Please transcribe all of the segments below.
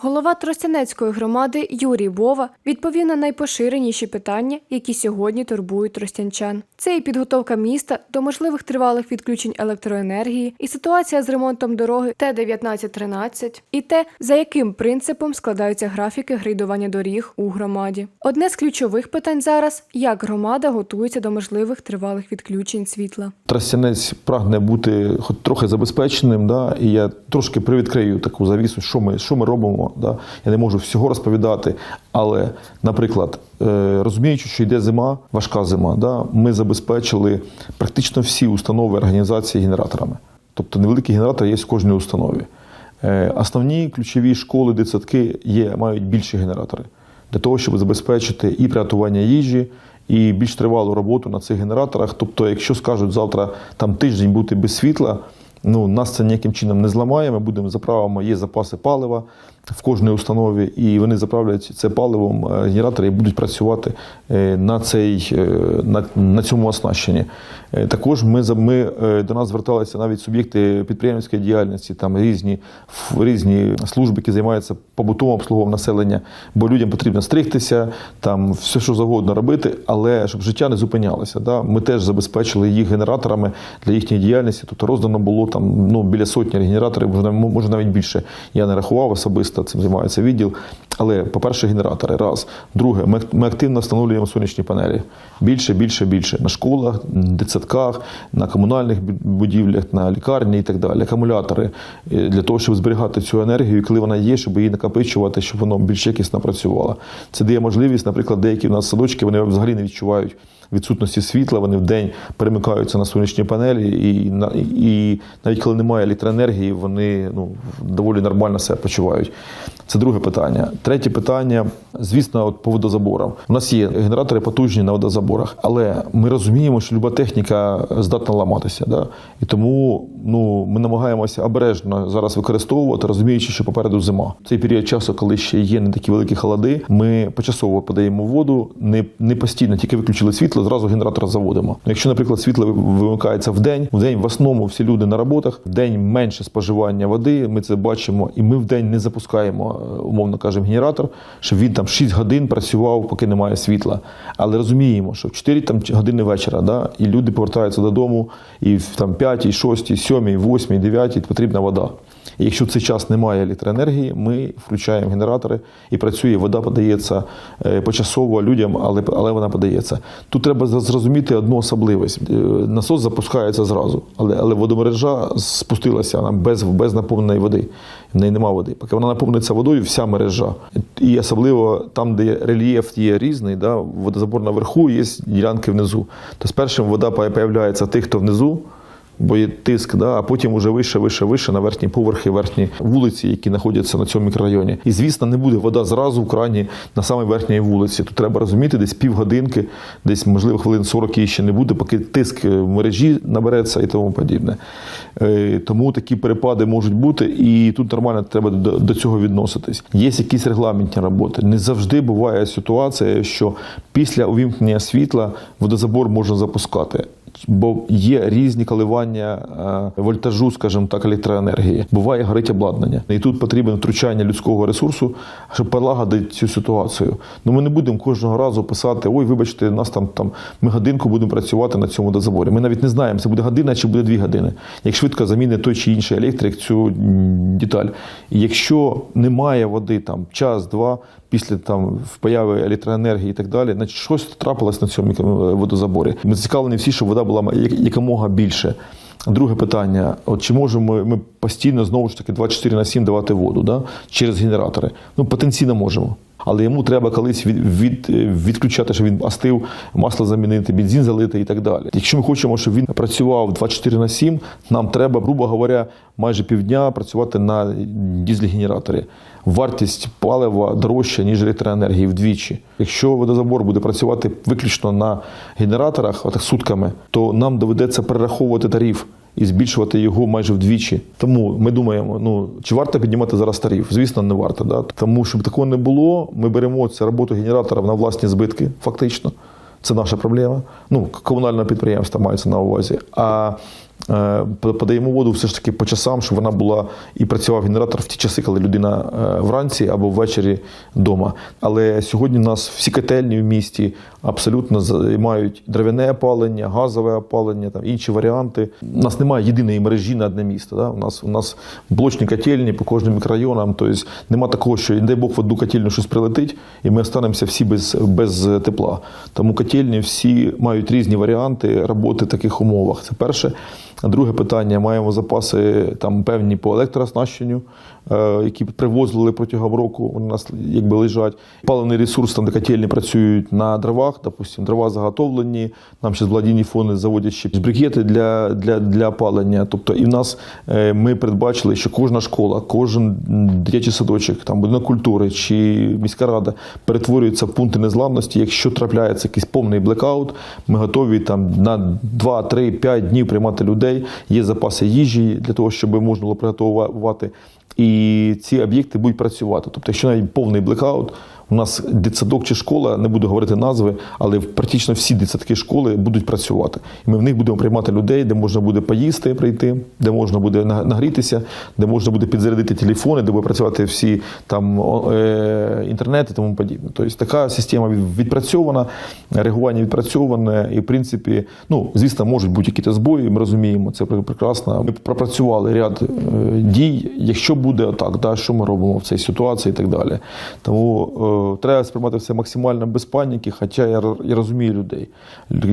Голова Тростянецької громади Юрій Бова відповів на найпоширеніші питання, які сьогодні турбують тростянчан. Це і підготовка міста до можливих тривалих відключень електроенергії, і ситуація з ремонтом дороги Т-1913, і те, за яким принципом складаються графіки грейдування доріг у громаді. Одне з ключових питань зараз як громада готується до можливих тривалих відключень світла. Тростянець прагне бути хоч трохи забезпеченим, да, і я трошки привідкрию таку завісу, що ми, що ми робимо. Да. Я не можу всього розповідати, але, наприклад, е, розуміючи, що йде зима, важка зима, да, ми забезпечили практично всі установи організації генераторами. Тобто невеликий генератор є в кожній установі. Е, Основні ключові школи, дитсадки є, мають більші генератори для того, щоб забезпечити і приготування їжі, і більш тривалу роботу на цих генераторах. Тобто, якщо скажуть завтра там тиждень бути без світла, ну нас це ніяким чином не зламає. Ми будемо заправимо, є запаси палива в кожній установі, і вони заправлять це паливом е, генератори і будуть працювати е, на цей е, на, на цьому оснащенні. Також ми ми до нас зверталися навіть суб'єкти підприємницької діяльності, там різні різні служби, які займаються побутовим обслуговуванням населення, бо людям потрібно стригтися, там все, що завгодно робити, але щоб життя не зупинялося. Да? Ми теж забезпечили їх генераторами для їхньої діяльності. Тобто роздано було там ну біля сотні генераторів, може навіть більше. Я не рахував особисто, цим займається відділ. Але, по-перше, генератори. Раз. Друге, ми, ми активно встановлюємо сонячні панелі. Більше, більше, більше. На школах, дитсадках, на комунальних будівлях, на лікарні і так далі. Акумулятори для того, щоб зберігати цю енергію, коли вона є, щоб її накопичувати, щоб воно більш якісно працювало. Це дає можливість, наприклад, деякі в нас садочки вони взагалі не відчувають відсутності світла, вони в день перемикаються на сонячні панелі, і, і навіть коли немає електроенергії, вони ну, доволі нормально себе почувають. Це друге питання. Третє питання, звісно, от по водозаборам. У нас є генератори потужні на водозаборах, але ми розуміємо, що люба техніка здатна ламатися. Да? І тому ну, ми намагаємося обережно зараз використовувати, розуміючи, що попереду зима. Цей період часу, коли ще є не такі великі холоди, ми почасово подаємо воду, не, не постійно, тільки виключили світло, зразу генератор заводимо. Якщо, наприклад, світло вимикається в день, в день в основному всі люди на роботах, в день менше споживання води, ми це бачимо, і ми в день не запускаємо, е, умовно кажемо, генератор, щоб він там 6 годин працював, поки немає світла. Але розуміємо, що в 4 там, години вечора, да, і люди повертаються додому, і там 5, 6, 7, 8, 9 потрібна вода. Якщо цей час немає електроенергії, ми включаємо генератори і працює. Вода подається е, почасово людям, але, але вона подається. Тут треба зрозуміти одну особливість: Е, насос запускається зразу, але, але водомережа спустилася вона без, без наповненої води. В неї немає води. Поки вона наповниться водою, вся мережа. І особливо там, де рельєф є різний, да, водозабор наверху, є ділянки внизу. То спершу вода появляється тих, хто внизу бо є тиск, да, а потім уже вище, вище, вище на верхні поверхи, верхні вулиці, які знаходяться на цьому мікрорайоні. І звісно, не буде вода зразу в крані на самій верхній вулиці. Тут треба розуміти, десь півгодинки, десь можливо хвилин 40 її ще не буде, поки тиск в мережі набереться і тому подібне. Е, Тому такі перепади можуть бути, і тут нормально треба до цього відноситись. Є якісь регламентні роботи. Не завжди буває ситуація, що після увімкнення світла водозабор можна запускати. Бо є різні коливання е, вольтажу, скажімо так, електроенергії. Буває горить обладнання. І тут потрібне втручання людського ресурсу, щоб полагодити цю ситуацію. Ну ми не будемо кожного разу писати: ой, вибачте, нас там там ми годинку будемо працювати на цьому дозаборі. Ми навіть не знаємо, це буде година чи буде дві години. Як швидко замінить той чи інший електрик цю деталь. І якщо немає води там час-два після там появи електроенергії і так далі, значить щось трапилось на цьому водозаборі. Ми зацікавлені всі, щоб вода була як- якомога більше. Друге питання: от чи можемо ми, ми постійно знову ж таки 24 на 7 давати воду да? через генератори? Ну, потенційно можемо. Але йому треба колись від, від, відключати, щоб він остив, масло замінити, бензин залити і так далі. Якщо ми хочемо, щоб він працював 24 на 7, нам треба, грубо говоря, майже півдня працювати на дізель-генераторі. Вартість палива дорожча, ніж електроенергії вдвічі. Якщо водозабор буде працювати виключно на генераторах, отак сутками, то нам доведеться перераховувати тариф і збільшувати його майже вдвічі. Тому ми думаємо, ну чи варто піднімати зараз тариф? Звісно, не варто. Да? Тому щоб такого не було, ми беремо цю роботу генераторів на власні збитки, фактично. Це наша проблема. Ну, комунального підприємства мається на увазі. А подаємо воду все ж таки по часам, щоб вона була і працював генератор в ті часи, коли людина е, вранці або ввечері вдома. Але сьогодні у нас всі котельні в місті абсолютно займають дерев'яне опалення, газове опалення, там інші варіанти. У нас немає єдиної мережі на одне місто. Да? У нас у нас блочні котельні по кожним мікрорайонам. Тобто нема такого, що дай Бог в одну котельню щось прилетить, і ми останемося всі без, без тепла. Тому котельні всі мають різні варіанти роботи в таких умовах. Це перше. Друге питання: маємо запаси там певні по електрооснащенню, е, які привозили протягом року. Вони у нас якби лежать. Паливний ресурс, там де котельні працюють на дровах, допустимо, дрова заготовлені. Нам ще з благодійні фонди заводять ще брикети для, для, для опалення. Тобто, і в нас е, ми передбачили, що кожна школа, кожен дитячий садочок, там будинок культури чи міська рада перетворюється в пункти незламності. Якщо трапляється якийсь повний блекаут, ми готові там на 2, 3, 5 днів приймати людей. Є запаси їжі для того, щоб можна було приготувати. І ці об'єкти будуть працювати. Тобто, якщо навіть повний блекаут, у нас дитсадок чи школа, не буду говорити назви, але практично всі дитсадки школи будуть працювати. І ми в них будемо приймати людей, де можна буде поїсти, прийти, де можна буде нагрітися, де можна буде підзарядити телефони, де буде працювати всі там е, інтернет і тому подібне. Тобто така система відпрацьована, реагування відпрацьоване, і в принципі, ну звісно, можуть бути якісь збої. Ми розуміємо, це прекрасно. Ми пропрацювали ряд е, дій. Якщо буде отак, да, що ми робимо в цій ситуації і так далі. Тому е, треба сприймати все максимально без паніки, хоча я, я розумію людей.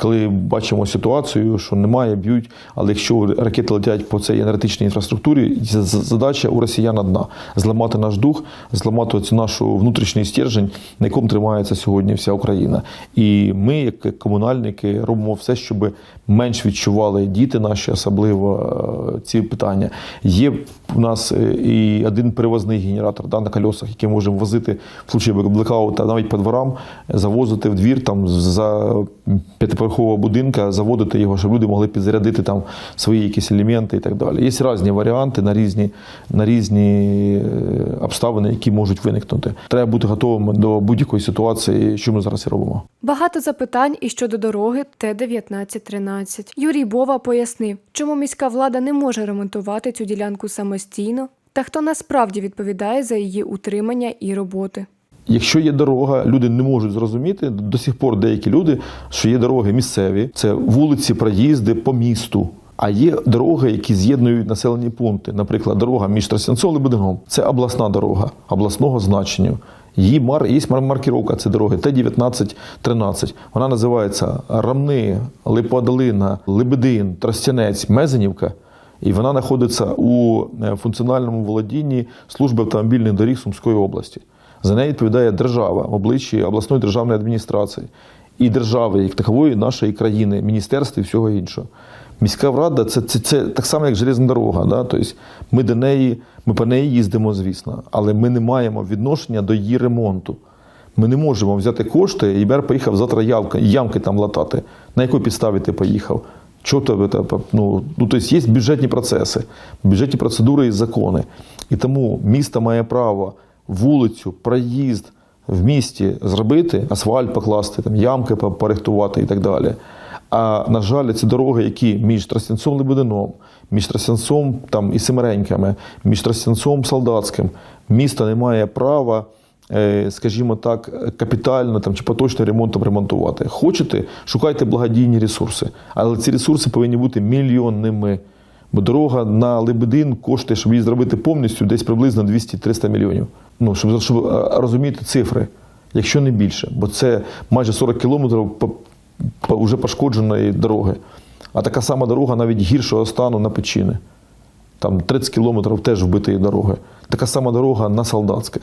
Коли бачимо ситуацію, що немає, б'ють, але якщо ракети летять по цій енергетичній інфраструктурі, задача у росіян одна зламати наш дух, зламати цю нашу внутрішній стержень, на якому тримається сьогодні вся Україна. І ми, як комунальники, робимо все, щоб менш відчували діти наші, особливо е, ці питання. Є у нас е, і один перевозний генератор да, на кольосах, який можемо возити в случаї блекаута навіть по дворам, завозити в двір там за п'ятиповерхового будинка, заводити його, щоб люди могли підзарядити там свої якісь елементи і так далі. Є різні варіанти на різні, на різні е, обставини, які можуть виникнути. Треба бути готовими до будь-якої ситуації, що ми зараз і робимо. Багато запитань і щодо дороги Т-1913. Юрій Бова пояснив, чому міська влада не може ремонтувати цю ділянку самостійно, та хто насправді відповідає за її утримання і роботи. Якщо є дорога, люди не можуть зрозуміти до сих пор деякі люди, що є дороги місцеві, це вулиці, проїзди по місту. А є дороги, які з'єднують населені пункти. Наприклад, дорога між Тростянцом і Будингом. Це обласна дорога, обласного значення. Її мар, є маркіровка цієї дороги Т-19-13. Вона називається Рамни, Липодолина, Лебедин, Тростянець, Мезенівка. І вона знаходиться у функціональному володінні служби автомобільних доріг Сумської області. За неї відповідає держава в обличчі обласної державної адміністрації і держави, як такової нашої країни, міністерства і всього іншого. Міська рада це, це, це так само, як железна дорога. Да? Тобто ми до неї, ми по неї їздимо, звісно, але ми не маємо відношення до її ремонту. Ми не можемо взяти кошти і Бер поїхав завтра явки, ямки там латати. На якій підставі ти поїхав? Чого тебе ну, ну, тобто є бюджетні процеси, бюджетні процедури і закони. І тому місто має право вулицю, проїзд в місті зробити, асфальт покласти, там ямки порихтувати і так далі. А на жаль, ці дороги, які між Тростянцом Лебедином, між Тростянцом там, і Семереньками, між Тростянцом Солдатським, місто не має права, скажімо так, капітально там, чи поточним ремонтом ремонтувати. Хочете, шукайте благодійні ресурси, але ці ресурси повинні бути мільйонними. Бо дорога на Лебедин коштує, щоб її зробити повністю, десь приблизно 200-300 мільйонів. Ну, щоб, щоб розуміти цифри, якщо не більше, бо це майже 40 кілометрів по, по вже пошкодженої дороги. А така сама дорога навіть гіршого стану на печіни. Там 30 кілометрів теж вбитої дороги. Така сама дорога на Солдатське.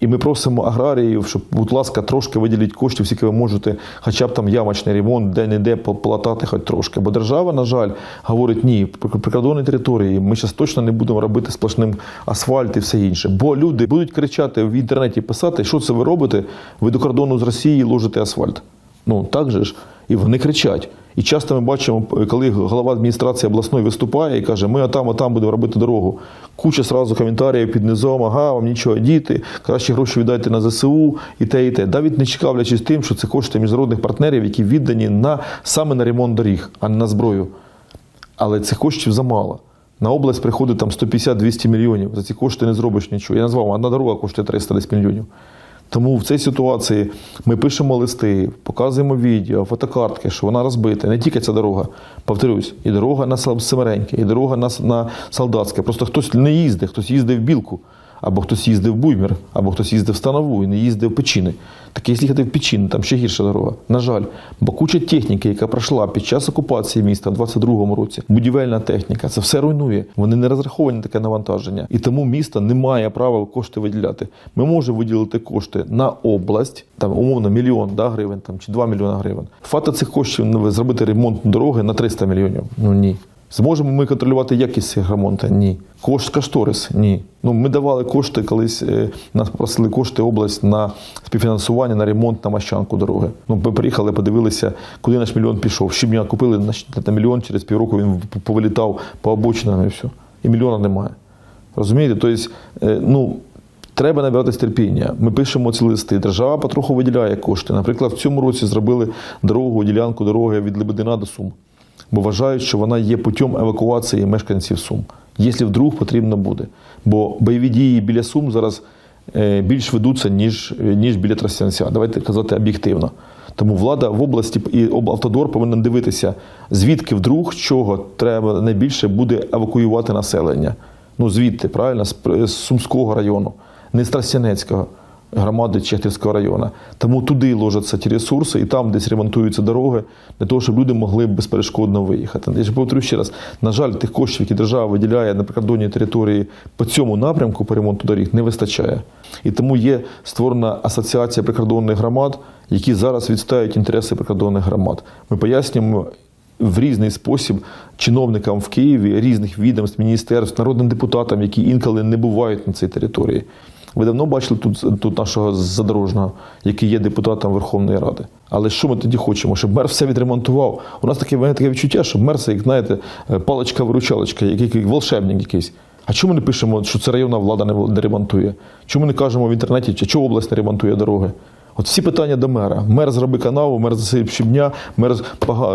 І ми просимо аграріїв, щоб, будь ласка, трошки виділіть коштів, скільки ви можете, хоча б там ямочний ремонт, де-не-де полатати хоч трошки. Бо держава, на жаль, говорить, ні, прикордонні території ми зараз точно не будемо робити сплошним асфальт і все інше. Бо люди будуть кричати в інтернеті, писати, що це ви робите, ви до кордону з Росії ложите асфальт. Ну так же ж. І вони кричать. І часто ми бачимо, коли голова адміністрації обласної виступає і каже, ми отам, отам будемо робити дорогу. Куча сразу коментарів під низом, ага, вам нічого діти, краще гроші віддайте на ЗСУ і те, і те. Навіть не цікавлячись тим, що це кошти міжнародних партнерів, які віддані на саме на ремонт доріг, а не на зброю. Але цих коштів замало. На область приходить там 150-200 мільйонів. За ці кошти не зробиш нічого. Я назвав, одна дорога коштує 300 мільйонів. Тому в цій ситуації ми пишемо листи, показуємо відео, фотокартки, що вона розбита. Не тільки ця дорога. Повторюсь, і дорога на Семереньке, і дорога на, на Солдатське. Просто хтось не їздить, хтось їздив в Білку, або хтось їздив в Буймір, або хтось їздив в Станову і не їздив в Печіни. Так якщо їхати в Печіни, там ще гірша дорога. На жаль, бо куча техніки, яка пройшла під час окупації міста в 22-му році, будівельна техніка, це все руйнує. Вони не розраховані таке навантаження. І тому місто не має права кошти виділяти. Ми можемо виділити кошти на область, там умовно мільйон да, гривень там, чи 2 мільйони гривень. Фата цих коштів ну, зробити ремонт дороги на 300 мільйонів. Ну ні. Зможемо ми контролювати якість ремонту? Ні. Кошт кошторис? Ні. Ну, ми давали кошти колись, е, нас попросили кошти область на співфінансування на ремонт на Мащанку дороги. Ну, ми приїхали, подивилися, куди наш мільйон пішов. Щебня купили на, мільйон, через півроку він повилітав по обочинам і все. І мільйона немає. Розумієте? Тобто, е, ну, Треба набиратись терпіння. Ми пишемо ці листи. Держава потроху виділяє кошти. Наприклад, в цьому році зробили дорогу, ділянку дороги від Лебедина до Сум, бо вважають, що вона є путем евакуації мешканців Сум, якщо вдруг потрібно буде. Бо бойові дії біля Сум зараз е, більш ведуться, ніж, ніж біля Тростянця. Давайте казати об'єктивно. Тому влада в області і облавтодор повинен дивитися, звідки вдруг чого треба найбільше буде евакуювати населення. Ну звідти, правильно, з, Сумського району, не з Тростянецького громади Чехтівського району. Тому туди ложаться ті ресурси, і там десь ремонтуються дороги для того, щоб люди могли безперешкодно виїхати. Я ж повторю ще раз: на жаль, тих коштів, які держава виділяє на прикордонній території по цьому напрямку по ремонту доріг, не вистачає. І тому є створена асоціація прикордонних громад, які зараз відстають інтереси прикордонних громад. Ми пояснюємо в різний спосіб чиновникам в Києві, різних відомств, міністерств, народним депутатам, які інколи не бувають на цій території. Ви давно бачили тут, тут нашого задорожного, який є депутатом Верховної Ради. Але що ми тоді хочемо? Щоб мер все відремонтував. У нас таке, таке відчуття, що мер це, як знаєте, паличка-виручалочка, як, як волшебник якийсь. А чому не пишемо, що це районна влада не ремонтує? Чому не кажемо в інтернеті, чи чого область не ремонтує дороги? От всі питання до мера. Мер зроби канаву, мер засип щебня, мер,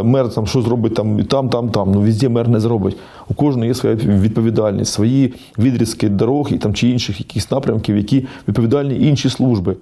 мер там що зробить там, і там, там, там. Ну везде мер не зробить. У кожного є своя відповідальність, свої відрізки дорог і там чи інших якихось напрямків, які відповідальні інші служби.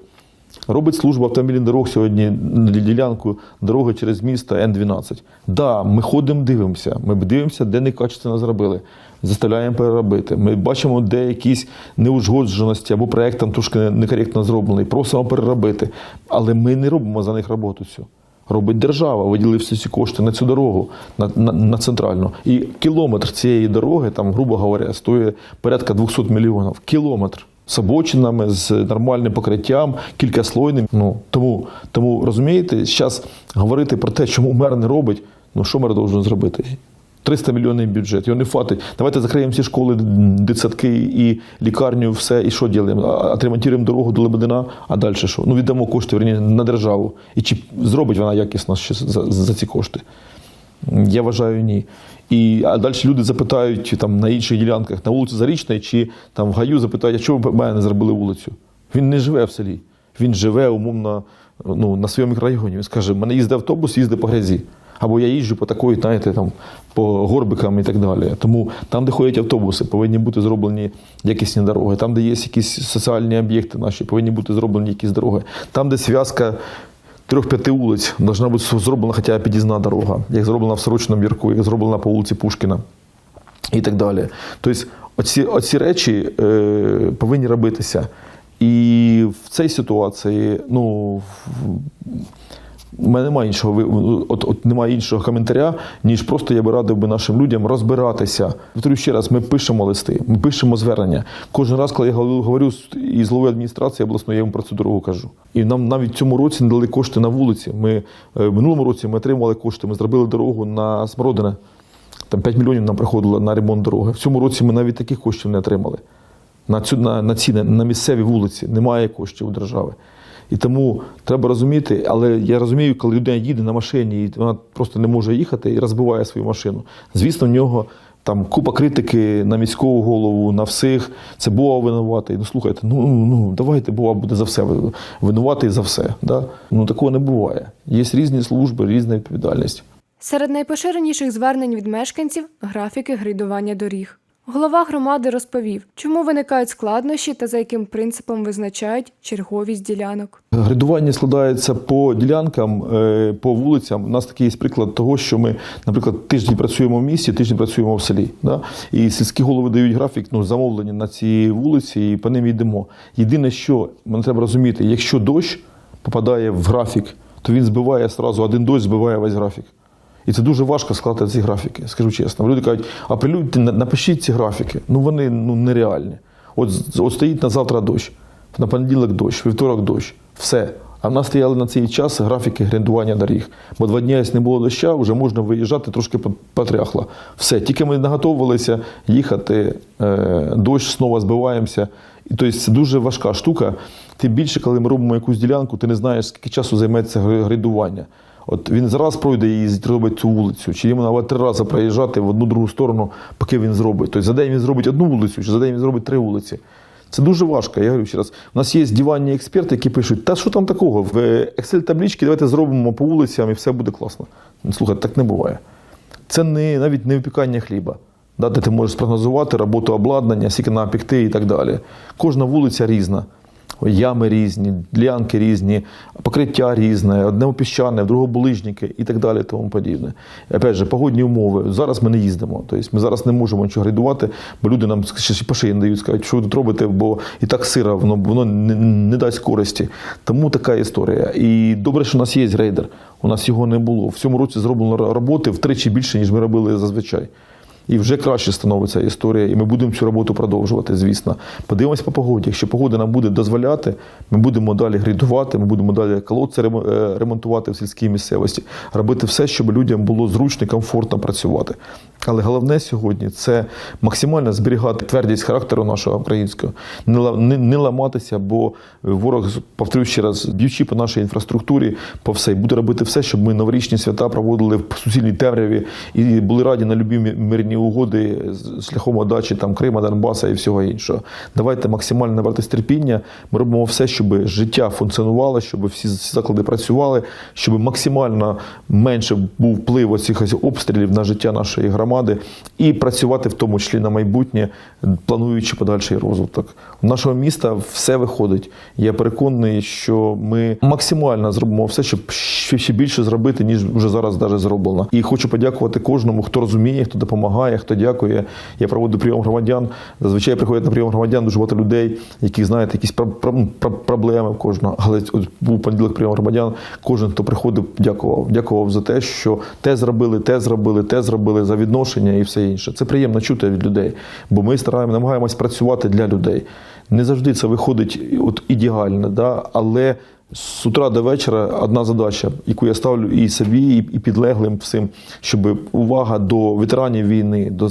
Робить служба автомобільних дорог сьогодні ділянку дороги через місто Н-12. Да, ми ходимо, дивимося. Ми дивимося, де некачественно зробили. Заставляємо переробити. Ми бачимо, де якісь неузгодженості або проєкт там трошки некоректно зроблений. Просимо переробити. Але ми не робимо за них роботу цю. Робить держава, виділив всі ці кошти на цю дорогу, на, на, на центральну. І кілометр цієї дороги, там, грубо говоря, стоїть порядка 200 мільйонів. Кілометр з обочинами, з нормальним покриттям, кількаслойним. Ну тому, тому розумієте, зараз говорити про те, чому мер не робить, ну що мер должен зробити? 300 мільйонів бюджет, його не хватить. Давайте закриємо всі школи, дитсадки і лікарню, все, і що робимо? Отремонтуємо дорогу до Лебедина, а далі що? Ну віддамо кошти верні, на державу. І чи зробить вона якісно ще за, за ці кошти? Я вважаю, ні. І а далі люди запитають там на інших ділянках, на вулиці Зарічної чи там в Гаю запитають, а чого ви мене не зробили вулицю? Він не живе в селі. Він живе умовно ну, на своєму мікрорайоні. Він скаже, мене їздить автобус, їздить по грязі. Або я їжджу по такої, знаєте, там, по горбикам і так далі. Тому там, де ходять автобуси, повинні бути зроблені якісні дороги. Там, де є якісь соціальні об'єкти наші, повинні бути зроблені якісь дороги. Там, де зв'язка трьох-п'яти вулиць, должна бути зроблена хоча б під'їзна дорога, як зроблена в Сорочному Ярку, як зроблена по вулиці Пушкіна і так далі. Тобто, оці, оці речі е, повинні робитися. І в цій ситуації, ну, у мене немає іншого от, от немає іншого коментаря, ніж просто я би радив би нашим людям розбиратися. Повторю ще раз, ми пишемо листи, ми пишемо звернення. Кожен раз, коли я говорю- із головою адміністрації обласної, я йому про цю дорогу кажу. І нам навіть цьому році не дали кошти на вулиці. Ми е, в минулому році ми отримали кошти, ми зробили дорогу на Смородине. Там 5 мільйонів нам приходило на ремонт дороги. В цьому році ми навіть таких коштів не отримали. На, цю, на, на ці на місцеві вулиці немає коштів у держави. І тому треба розуміти, але я розумію, коли людина їде на машині, і вона просто не може їхати і розбиває свою машину. Звісно, в нього там купа критики на міського голову, на всіх. Це Бога винуватий. Ну слухайте, ну, ну давайте Бога буде за все винуватий за все. Да? Ну такого не буває. Є різні служби, різна відповідальність. Серед найпоширеніших звернень від мешканців графіки грейдування доріг. Голова громади розповів, чому виникають складнощі та за яким принципом визначають черговість ділянок. Гридування складається по ділянкам, е, по вулицям. У нас такий є приклад того, що ми, наприклад, тиждень працюємо в місті, тиждень працюємо в селі. Да? І сільські голови дають графік ну, замовлення на ці вулиці, і по ним йдемо. Єдине, що нам треба розуміти, якщо дощ попадає в графік, то він збиває одразу, один дощ збиває весь графік. І це дуже важко складати ці графіки, скажу чесно. Люди кажуть, а прилюдьте, напишіть ці графіки. Ну вони ну, нереальні. От, от стоїть на завтра дощ, на понеділок дощ, вівторок дощ. Все. А в нас стояли на цей час графіки грендування доріг. Бо два дні, як не було доща, вже можна виїжджати трошки по- потряхло. Все. Тільки ми наготовилися їхати, е, дощ знову збиваємося. І тобто це дуже важка штука. Тим більше, коли ми робимо якусь ділянку, ти не знаєш, скільки часу займеться грейдування. От він зараз пройде і зробить цю вулицю, чи йому треба три рази проїжджати в одну другу сторону, поки він зробить. Тобто за день він зробить одну вулицю, чи за день він зробить три вулиці. Це дуже важко. Я говорю ще раз. У нас є диванні експерти, які пишуть, та що там такого? В Excel табличці давайте зробимо по вулицям і все буде класно. Ну, Слухай, так не буває. Це не навіть не випікання хліба. Да, де ти можеш спрогнозувати роботу обладнання, скільки на пікти і так далі. Кожна вулиця різна. Ями різні, ділянки різні, покриття різне, одне піщане, друге булижники і так далі, тому подібне. І, опять же, погодні умови. Зараз ми не їздимо. Тобто ми зараз не можемо нічого грейдувати, бо люди нам ще по шиї не дають, скажуть, що ви тут робите, бо і так сира, воно, воно не, не дасть користі. Тому така історія. І добре, що у нас є грейдер. У нас його не було. В цьому році зроблено роботи втричі більше, ніж ми робили зазвичай. І вже краще становиться історія, і ми будемо цю роботу продовжувати, звісно. Подивимось по погоді. Якщо погода нам буде дозволяти, ми будемо далі грейдувати, ми будемо далі колодці е, ремонтувати в сільській місцевості, робити все, щоб людям було зручно і комфортно працювати. Але головне сьогодні це максимально зберігати твердість характеру нашого українського, не, ла- не, не ламатися, бо ворог, повторюю ще раз, б'ючи по нашій інфраструктурі, по все, буде робити все, щоб ми новорічні свята проводили в суцільній темряві і були раді на любі мирні угоди з- шляхом отдачі там Крима, Донбаса і всього іншого. Давайте максимально набратися терпіння. Ми робимо все, щоб життя функціонувало, щоб всі заклади працювали, щоб максимально менше був вплив оцих обстрілів на життя нашої громади і працювати в тому числі на майбутнє, плануючи подальший розвиток. У нашого міста все виходить. Я переконаний, що ми максимально зробимо все, щоб ще більше зробити, ніж вже зараз даже зроблено. І хочу подякувати кожному, хто розуміє, хто допомагає, хто дякує. Я проводжу прийом громадян. Зазвичай приходять на прийом громадян дуже багато людей, які знають якісь про- проблеми в кожного. Але був понеділок прийом громадян. Кожен, хто приходив, дякував. Дякував за те, що те зробили, те зробили, те зробили за відношення і все інше. Це приємно чути від людей, бо ми стараємо, намагаємось працювати для людей. Не завжди це виходить от ідеально, да? але з утра до вечора одна задача, яку я ставлю і собі, і підлеглим всім, щоб увага до ветеранів війни, до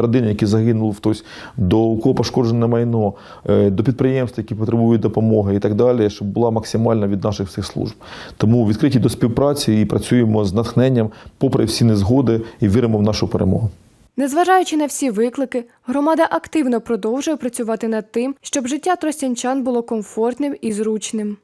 родин, які загинули хтось, до у кого пошкоджене майно, е, до підприємств, які потребують допомоги і так далі, щоб була максимальна від наших всіх служб. Тому відкриті до співпраці і працюємо з натхненням, попри всі незгоди, і віримо в нашу перемогу. Незважаючи на всі виклики, громада активно продовжує працювати над тим, щоб життя тростянчан було комфортним і зручним.